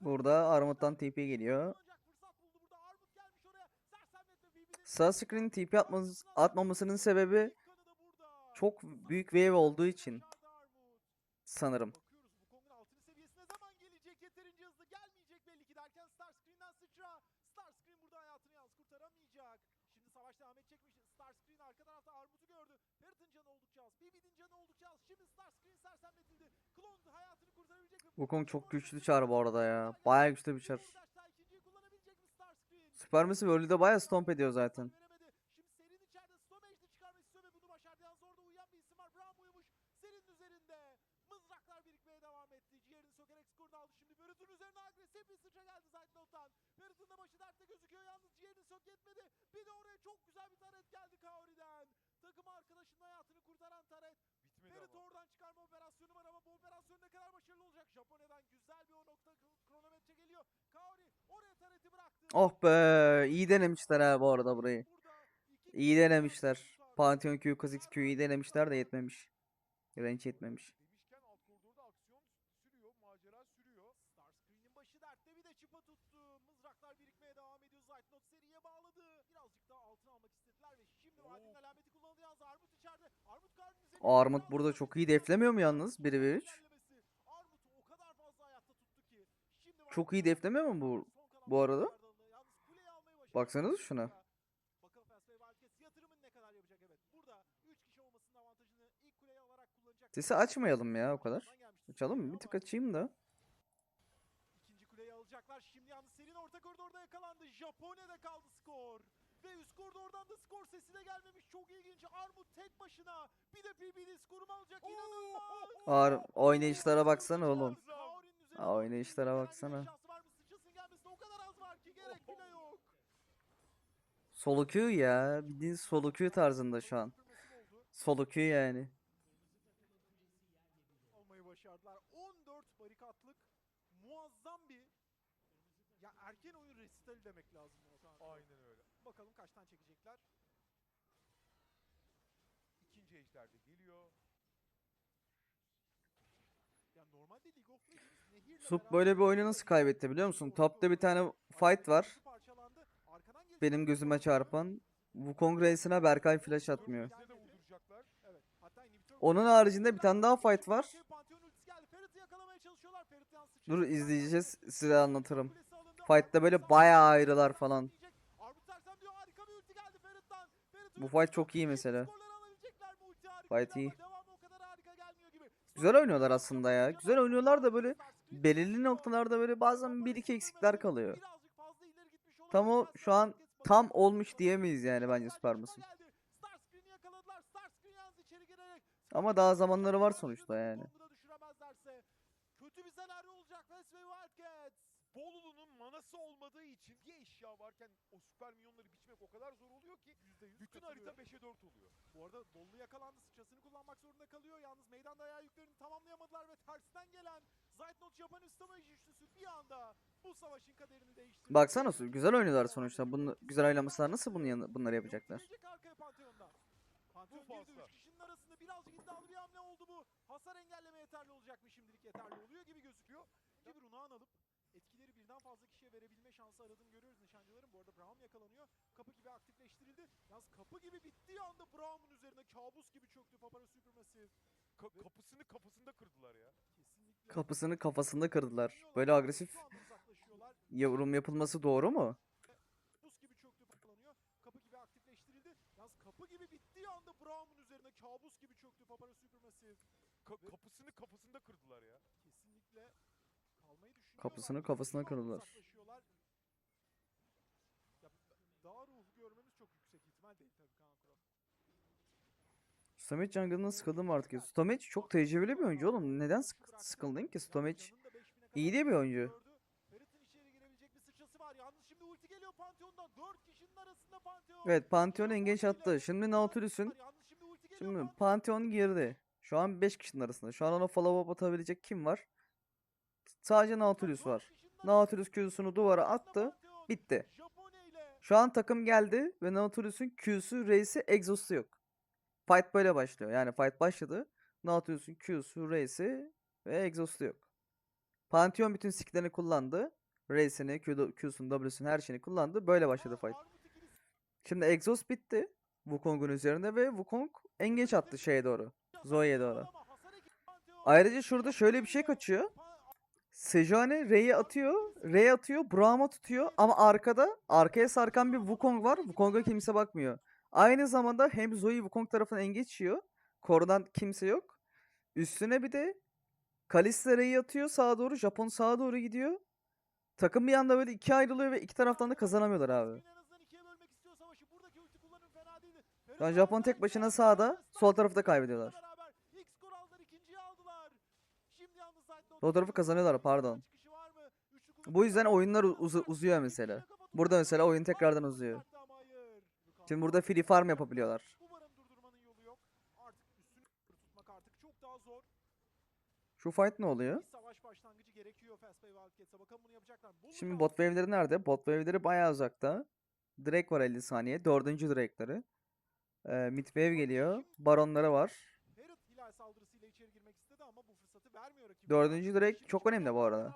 Burada. Armut'tan TP geliyor. Sağ screen TP atmamız, atmamasının sebebi çok büyük wave olduğu için sanırım. Derken Starscreen'den sıçra. Starscreen arka tarafta Armut'u gördü. Ferit'in canı oldukça az. BB'nin canı oldukça az. Wukong çok güçlü çar bu arada ya. Bayağı güçlü bir çar. Starscreen? Supermassive Early'de bayağı stomp ediyor zaten. Çok güzel bir taret geldi Kaori'den. Takım arkadaşının hayatını kurtaran taret. Ama. oradan çıkarma operasyonu var ama bu operasyon ne kadar başarılı olacak? Japonya'dan güzel bir o nokta kronometre geliyor. Kaori oraya tareti bıraktı. Oh be iyi denemişler ha bu arada burayı. İyi denemişler. Pantheon Q, Kha'Zix Q'yu iyi denemişler de yetmemiş. Range yetmemiş. Demişken alt koridorda aksiyon sürüyor, macera sürüyor. Starscreen'in başı dertte bir de çıpa tuttu. Mızraklar birikmeye devam ediyor. Zaytnot seriye bağladı. Birazcık daha altın almak istediler ve şimdi Vadinin Oo. alameti kullanıldı yalnız Armut içeride. Armut burada çok iyi deflemiyor mu yalnız? Armut'un 1 ve 3. ilerlemesi. Armut'u o kadar fazla hayatta tuttu ki. Şimdi Çok iyi deflemiyor mu bu- bu arada? Baksanıza şuna. Bakalım Fast ve Wildcats yatırımın ne kadar yapacak evet. Burada 3 kişi olmasının avantajını ilk kuleyi alarak kullanacak. Sesi açmayalım ya o kadar. Açalım mı? Bir tık açayım da. İkinci kuleyi alacaklar. Şimdi yalnız Serin orta koridorda yakalandı. Japonya'da kaldı skor. Ve üst koridordan da skor sesi de gelmemiş. Çok ilginç. Armut tek başına. Bir de PBD skorumu alacak. İnanılmaz. Ar oynayışlara baksana oğlum. Aa, oynayışlara baksana. şansı var mı? Sıçrasın gelmesine o kadar az var ki gerek bile yok. Solo Q ya. Bildiğin solo Q tarzında şu an. Solo Q yani. Almayı başardılar. 14 barikatlık muazzam bir ya erken oyun resitali demek lazım. Aynen öyle. Bakalım kaçtan çekecekler. İkinci ejderde geliyor. Ya normalde League of Legends nehirle Sup böyle bir oyunu nasıl kaybetti biliyor musun? Topta bir tane fight var. Benim gözüme çarpan. Wukong Reis'ine Berkay flash atmıyor. De Onun haricinde bir tane daha fight var. Yalnız Dur izleyeceğiz size anlatırım. Fight'ta böyle bayağı ayrılar falan. Diyecek. Armut sersemliyor. Harika bir ulti geldi Ferit'ten. Ferit Bu fight çok iyi mesela. Fight iyi. Güzel oynuyorlar aslında ya. Güzel oynuyorlar da böyle belirli noktalarda böyle bazen 1-2 sınırı eksikler kalıyor. Tam o şu an tam olmuş diyemeyiz yani bence bir içeri girerek Ama daha zamanları var sonuçta yani. Kötü bir senaryo olacak West ve Wildcats. Bolulu'nun manası olmadığı için bir eşya varken o süper minyonları biçmek o kadar zor oluyor ki %100 bütün harita 5'e 4 oluyor. Bu arada Bollu yakalandı. Sıçrasını kullanmak zorunda kalıyor. Yalnız meydanda ayağı yüklerini tamamlayamadılar ve tersten gelen Zaytnot Japan Üstamaj üçlüsü bir anda bu savaşın kaderini değiştirdi. Baksana güzel oynuyorlar sonuçta. Bunu güzel oynamışlar nasıl bunu yanı- bunları yapacaklar? Arkaya Pantheon'dan. Pantheon Bu girdi. fazla. Üç kişinin arasında birazcık iddialı bir hamle oldu bu. Hasar engelleme yeterli olacak mı şimdilik yeterli oluyor gibi gözüküyor. Gibi Runağın alıp etkileri birden fazla kişiye verebilme şansı aradığını görüyoruz nişancıların. Bu arada Braum yakalanıyor. Kapı gibi aktifleştirildi. Yalnız kapı gibi bittiği anda Braum'un üzerine kabus gibi çöktü Papara Supermassive. Ka- kapısını kafasında kırdılar ya. Kesinlikle. Kapısını kafasında kırdılar. Böyle agresif yorum yapılması doğru mu? Buz gibi çöktü kullanıyor. Kapı gibi aktifleştirildi. Yalnız kapı gibi bittiği anda Braum'un üzerine kabus gibi çöktü Papara Supermassive. Ka- kapısını kafasında kırdılar ya. Kesinlikle. Kapısını kafasına kırdılar. daha ruhu görmemiz çok yüksek ihtimal değil tabii Kaan Kural. Stomach jungle'dan sıkıldım artık ya. Stomach çok tecrübeli bir oyuncu oğlum. Neden sık- sıkıldın ki? Stomach iyi de bir oyuncu. Ferit'in içeri girebilecek bir sıçrası var. Yalnız şimdi ulti geliyor Pantheon'dan. 4 kişinin arasında Pantheon. Evet Pantheon engage attı. Şimdi Nautilus'un şimdi. Pantheon girdi. Şu an 5 kişinin arasında. Şu an ona follow up atabilecek kim var? Sadece Nautilus var. Nautilus Q'sunu duvara attı. Bitti. Şu an takım geldi ve Nautilus'un Q'su, Reis'i, Exhaust'u yok. Fight böyle başlıyor. Yani fight başladı. Nautilus'un Q'su, R'si ve Exhaust'u yok. Pantheon bütün skill'lerini kullandı. Q'du- Q'sunu, W'sunu her şeyini kullandı. Böyle başladı fight. Şimdi Exhaust bitti. Wukong'un üzerinde ve Wukong engage attı şeye doğru. Zoe'ye doğru. Ayrıca şurada şöyle bir şey kaçıyor. Sejuani R'ye atıyor. R atıyor. Braum'a tutuyor. Ama arkada arkaya sarkan bir Wukong var. Wukong'a kimse bakmıyor. Aynı zamanda hem Zoe Wukong tarafından engage yiyor. Korunan kimse yok. Üstüne bir de Kalista R'yi atıyor sağa doğru. Japon sağa doğru gidiyor. Takım bir anda böyle ikiye ayrılıyor ve iki taraftan da kazanamıyorlar abi. En. Şu an Japon tek başına sağda, sol tarafta kaybediyorlar. Sol tarafı kazanıyorlar, pardon. Bu yüzden oyunlar Green uzuyor mesela. Burada mesela oyun tekrardan uzuyor. Şimdi burada free farm yapabiliyorlar. Şu fight ne oluyor? Şimdi bot wave'leri nerede? Bot wave'leri bayağı uzakta. Drake var 50 saniye. Dördüncü Drake'leri. Ee, mid wave geliyor. Baronları var. Dördüncü Şimdi çok önemli bu arada.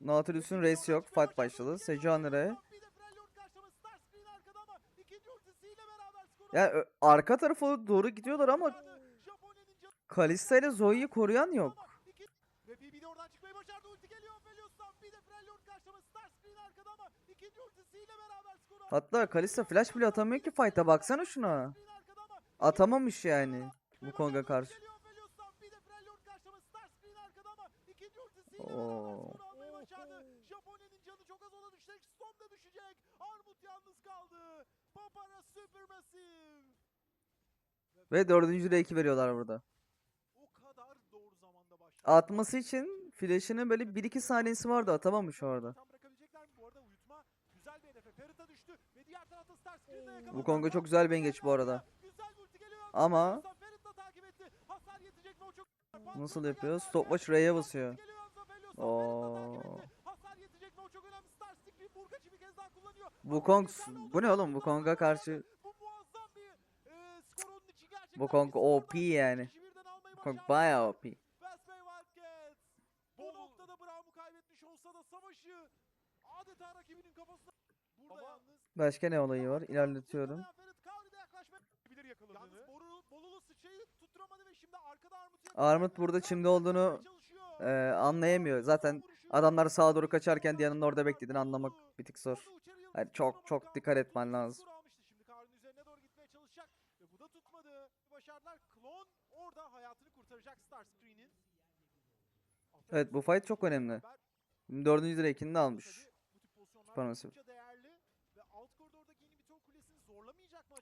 Nautilus'un race yok. Fight başladı. Sejuani R. Bir de Freljord karşılama. Starscreen arkada ama ikinci ultisiyle beraber skoru Ya ö- arka tarafa doğru gidiyorlar ama Kalista ile Zoe'yi koruyan yok. Hatta Kalista flash bile atamıyor ki fight'a. Baksana şuna. Atamamış yani. Bu Kong'a karşı. Oo. beraber skoru almayı başardı. Japonya'nın canı çok az ona düşecek. Storm da düşecek. Armut yalnız kaldı. Papara Supermassive. Ve dördüncü Drake'i veriyorlar burada. O kadar doğru zamanda başladı. Atması için flash'ının böyle 1-2 saniyesi vardı atamamış orada. Bu Kongo çok güzel bir engeç bu arada. Güzel bir ulti geliyor. Ama- Ferit de takip etti. Hasar yetecek mi o çok Nasıl yapıyor? Stopwatch R'ye basıyor. Oo. Oo. Hasar yetecek mi o çok önemli. Starscreen Burkaç'ı bir kez daha kullanıyor. Wukong bu ne oğlum? Karşı Bu muazzam bir e. Wukong bir OP yani. başardı. bayağı OP. Bu noktada Braum'u kaybetmiş olsa da savaşı adeta rakibinin kafasına. Burada Ama- yalnız. Başka ne olayı var? İlerletiyorum. Ferit Kavri'de yaklaşmaya bilir Yalnız yakaladığını. Boru, Bolulu sıçrayı tutturamadı ve şimdi arkada Armut burada çimde olduğunu Ee, anlayamıyor. Zaten adamlar sağa doğru kaçarken Diana'nın orada beklediğini anlamak bir tık zor. Yani çok çok dikkat etmen lazım. Evet bu fight çok önemli. Şimdi Dördüncü Drake'ini de almış.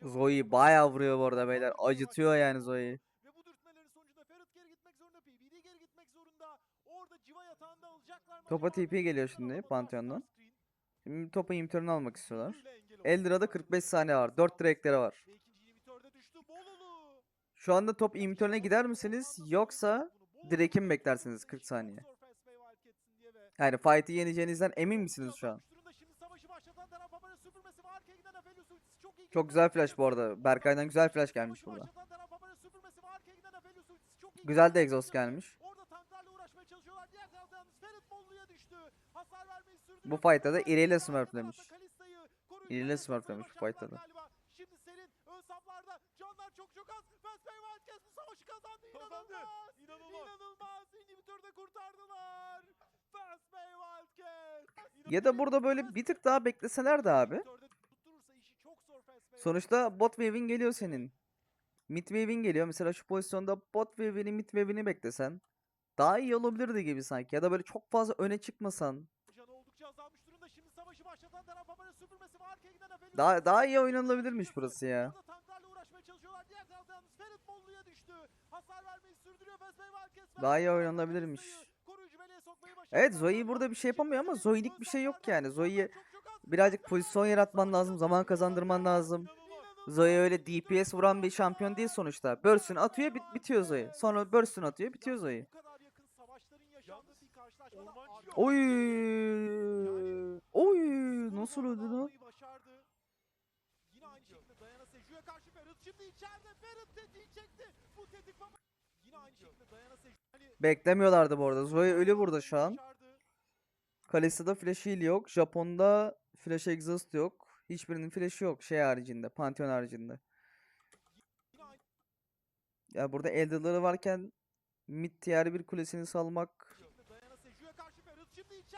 Acaba? Zoe bayağı vuruyor bu arada beyler. Acıtıyor yani Zoe'yi. Ve bu dürtmelerin sonucunda Ferit geri gitmek zorunda, PBD geri gitmek zorunda. Orada civa yatağında alacaklar mı? Topa? TP geliyor şimdi Pantheon'dan. Şimdi topa imitörünü almak istiyorlar. Eldra'da 45 saniye var. 4 direkleri var. Şu anda top imitörüne gider misiniz? Yoksa Drake'i mi beklersiniz 40 saniye? Yani fight'i yeneceğinizden emin misiniz şu an? Çok güzel flash bu arada. Berkay'dan güzel flash gelmiş burada. Güzel de exhaust gelmiş. Bu fight'ta da İreyle smurflemiş. İreyle smurflemiş bu fight'ta da. Ya da burada böyle bir tık daha bekleseler de abi. Sonuçta bot wave'in geliyor senin. Mid wave'in geliyor. Mesela şu pozisyonda bot wave'ini mid wave'ini beklesen. Daha iyi olabilirdi gibi sanki. Ya da böyle çok fazla öne çıkmasan. Canı oldukça azalmış durumda. Şimdi savaşı başlatan taraf Haber'e süpürmesi var. Arkaya giden Aphelios Daha daha iyi oynanılabilirmiş burası ya. Burada tanklarla uğraşmaya çalışıyorlar. Diğer tarafta yalnız Ferit Bollu'ya düştü. Hasar vermeyi sürdürüyor. Westbay Wildcats. Daha iyi oynanabilirmiş. Evet Zoe burada bir şey yapamıyor ama Zoe'lik bir şey yok yani. Zoe'ye birazcık Westbay pozisyon yaratman lazım. Zaman kazandırman lazım. İnanılmaz. Zoe öyle DPS vuran bir şampiyon değil sonuçta. Burst'ünü atıyor bit bitiyor Zoe. Sonra burst'ünü atıyor bitiyor Zoe. Oy! Oy! Nasıl öldü lan? Aynı şekilde Dayana Seju'ya karşı Ferit şimdi içeride. Ferit tetiği çekti. Bu tetik baba. Yine aynı şekilde Dayana Seju. Beklemiyorlardı bu arada. Zoe ölü burada şu an. Kalista'da flash heal yok. Japon'da flash exhaust yok. Hiçbirinin flash'ı yok şey haricinde. Pantheon haricinde. Ya burada Elder'ları varken mid tier bir kulesini salmak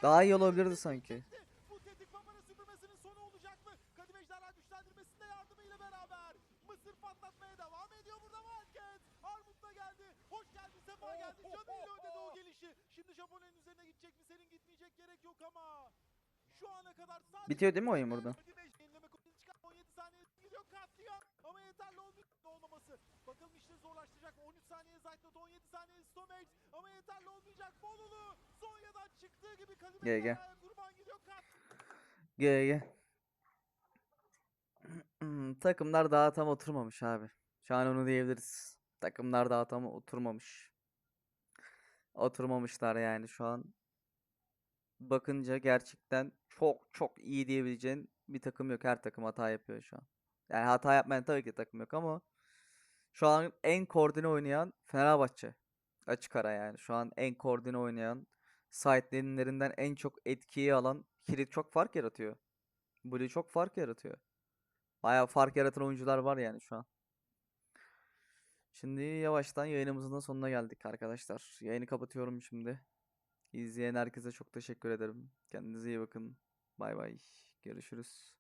daha iyi olabilirdi sanki. çekti. Bu tetik babanın süpürmesinin sonu olacak mı? Kadim Ejderha güçlendirmesinde yardımıyla beraber. Mısır patlatmaya devam ediyor burada Wildcat. Armut da geldi. Hoş geldin Sefa geldi. Canıyla ödedi o gelişi. Şimdi Japon'un üzerine gidecek mi? Senin gitmeyecek gerek yok ama. Şu ana kadar sadece Bitiyor değil mi oyun burada? Yenileme kodunu çıkar. 17 saniye gidiyor katliam. Ama yeterli olmuyor olmaması. Bakalım işleri zorlaştıracak. 13 saniye Zaytnot, 17 saniye Stomach. Ama yeterli olmayacak. Bolulu. Sonya'dan çıktığı gibi Kadim Gel, gel. Ejderha'ya kurban gidiyor. Kat GG. Takımlar daha tam oturmamış abi. Şu an onu diyebiliriz. Takımlar daha tam oturmamış. Oturmamışlar yani şu an. Bakınca gerçekten çok çok iyi diyebileceğin bir takım yok. Her takım hata yapıyor şu an. Yani hata yapmayan tabii ki takım yok ama şu an en koordine oynayan Fenerbahçe. Açık ara yani. Şu an en koordine oynayan sidelinelerinden en çok etkiyi alan Kilit çok fark yaratıyor. Blue çok fark yaratıyor. Bayağı fark yaratan oyuncular var yani şu an. Şimdi yavaştan yayınımızın da sonuna geldik arkadaşlar. Yayını kapatıyorum şimdi. İzleyen herkese çok teşekkür ederim. Kendinize iyi bakın. Bay bay. Görüşürüz.